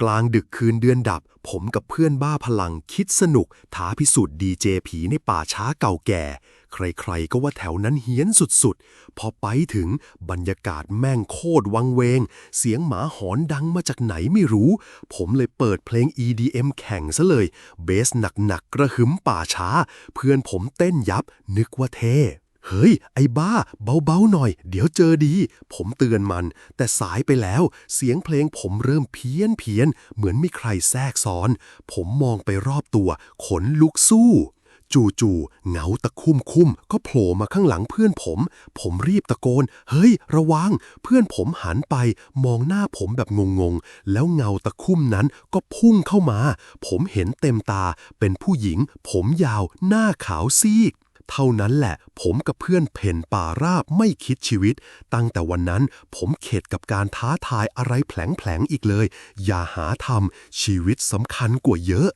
กลางดึกคืนเดือนดับ ผมกับเพื่อนบ้าพลังคิดสนุก ท้าพิสูจน์ดีเจผีในป่าช้าเก่าแก่ ใครๆก็ว่าแถวนั้นเฮี้ยนสุดๆ พอไปถึงบรรยากาศแม่งโคตรวังเวง เสียงหมาหอนดังมาจากไหนไม่รู้ ผมเลยเปิดเพลง EDM แข่งซะเลย เบสหนักๆกระหึ่มป่าช้า เพื่อนผมเต้นยับ นึกว่าเท่ เฮ้ย ไอ้บ้า เบาๆหน่อย เดี๋ยวเจอดี ผมเตือนมัน แต่สายไปแล้ว เสียงเพลงผมเริ่มเพี้ยนเพียน เหมือนมีใครแทรกซ้อน ผมมองไปรอบตัว ขนลุกสู้ จู่ๆเงาตะคุ่มคุ่มๆก็โผล่มาข้างหลังเพื่อนผม ผมรีบตะโกน เฮ้ย ระวัง เพื่อนผมหันไปมองหน้าผมแบบงงๆ แล้วเงาตะคุ่มนั้นก็พุ่งเข้ามา ผมเห็นเต็มตา เป็นผู้หญิง ผมยาว หน้าขาวซีก เท่านั้นแหละ ผมกับเพื่อนเพ่นป่าราบไม่คิดชีวิต ตั้งแต่วันนั้นผมเข็ดกับการท้าทายอะไรแผลงๆอีกเลย อย่าหาทำชีวิตสำคัญกว่าเยอะ